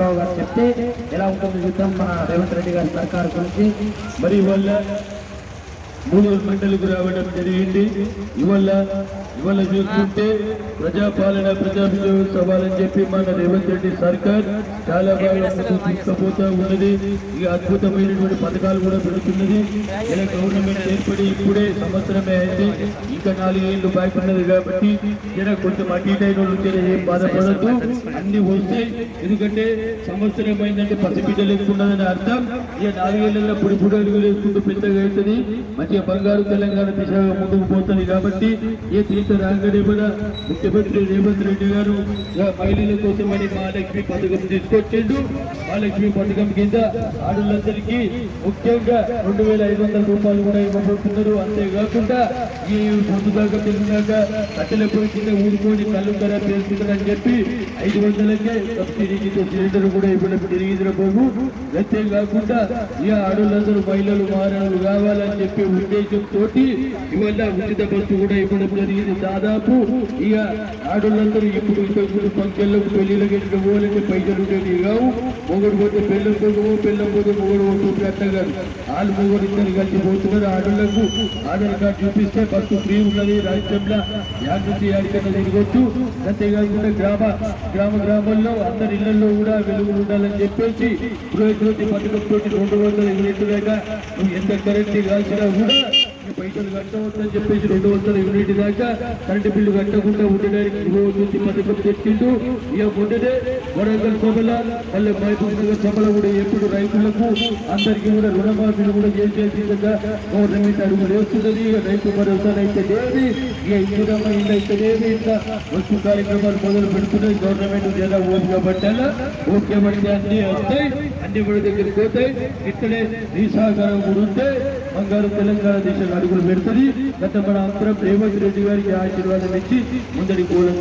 హనుమంతరావు గారు చెప్తే ఎలా ఉంటుంది యుద్ధం? మన రేవంత్ రెడ్డి గారి సర్కారు గురించి. మరి వాళ్ళ మూడు మండలికి రావడం జరిగింది. ఇవాళ ఇవాళ చూస్తుంటే ప్రజాపాలన ప్రజాభియోగ సవాలని చెప్పి మన రేవంత్ రెడ్డి సర్కార్ చాలా బాగా తీసుకుపోతా ఉన్నది. ఇక అద్భుతమైనటువంటి పథకాలు కూడా పెడుతున్నది. ఇలా గవర్నమెంట్ ఏర్పడి ఇప్పుడే సంవత్సరమే అయింది. ఇంకా నాలుగేళ్ళు బాకీ ఉన్నది కాబట్టి జర కొంచెం అటు ఇటు ఏం బాధపడద్దు. అన్ని వస్తాయి ఎందుకంటే సంవత్సరం అయిందంటే పసిబిడ్డలు ఎక్కున్నదని అర్థం. ఇక నాలుగేళ్ళలో పొడి పొడి అడుగులు వేసుకుంటూ పెద్దగా అవుతుంది. మంచిగా బంగారు తెలంగాణ దిశగా ముందుకు పోతుంది కాబట్టి ఏ తీర్థ రాగానే కూడా ముఖ్యమంత్రి రేవంత్ రెడ్డి గారు ఇక మహిళల కోసమని మహాలక్ష్మి పథకం తీసుకొచ్చిండు. మహాలక్ష్మి పథకం కింద ఆడలందరికీ ముఖ్యంగా రెండు వేల ఐదు వందల రూపాయలు కూడా ఇవ్వబోతున్నారు. అంతేకాకుండా ఈ పొద్దుదాకా తెలిసినాక కట్టెల పొయ్యి కింద ఊరుకొని కళ్ళు ధర పేరుకుంటారని చెప్పి ఐదు వందలకే సబ్సిడీకి సిలిండర్ కూడా ఇవ్వడం జరిగింది బాబు. అంతేకాకుండా ఇక ఆడలందరూ మహిళలు మారణలు కావాలని చెప్పి ఉద్దేశంతో ఇవాళ ఉచిత బస్సు కూడా ఇవ్వడం జరిగింది. దాదాపు ఇక ఆడలందరూ ఇప్పుడు ఇంతకుముందు పంకెళ్ళకు పెళ్ళిళ్ళకి ఎట్లా పోవాలంటే పైసలు ఉండేవి కావు. మొగుడు పోతే పెళ్ళం పోగము పెళ్ళం పోతే మొగుడు పోతుంది అట్టగారు వాళ్ళు మొగుడు ఇద్దరు కలిసి పోతున్నారు. ఆడలకు ఆధార్ కార్డు చూపిస్తే బస్సు ఫ్రీ ఉన్నది. రాజ్యంలో యాడ్ నుంచి యాడికన్నా తిరగొచ్చు. అంతేకాకుండా గ్రామ గ్రామ గ్రామాల్లో అందరి ఇళ్ళలో కూడా వెలుగులు ఉండాలని చెప్పేసి గృహజ్యోతి పథకంతో రెండు వందల యూనిట్లు దాకా నువ్వు ఎంత కరెంట్ కాల్సినా కూడా Yeah. పైసలు కట్టవద్దని చెప్పేసి రెండు వందల యూనిట్ దాకా కరెంటు బిల్లు కట్టకుండా ఉండడానికి నుంచి పథకం తెచ్చిండు ఇక మొన్ననే వరంగల్ సభల మళ్ళీ మహబూబ్ నగర్ సభల కూడా ఎప్పుడు రైతులకు అందరికీ కూడా రుణమాఫీలు కూడా చేసే విధంగా గవర్నమెంట్ అడుగులు వేస్తున్నది. ఇక రైతు భరోసా అయితే లేదు ఇక ఇందిరమ్మ ఇల్లు అయితే లేదు ఇంకా వస్తు కార్యక్రమాలు మొదలు పెడుతున్నాయి. గవర్నమెంట్ జర ఓపిక పట్టాలా? ఓపిక పడితే అన్ని వస్తాయి అన్ని కూడా దగ్గరికి పోతాయి. ఇక్కడే నీ సహకారం కూడా ఉంటే బంగారు తెలంగాణ దిశగా అడుగులు పెడుతుంది. గత మన అందరం రేవంత్ రెడ్డి గారికి ఆశీర్వాదం ఇచ్చి ముందడి పోవడం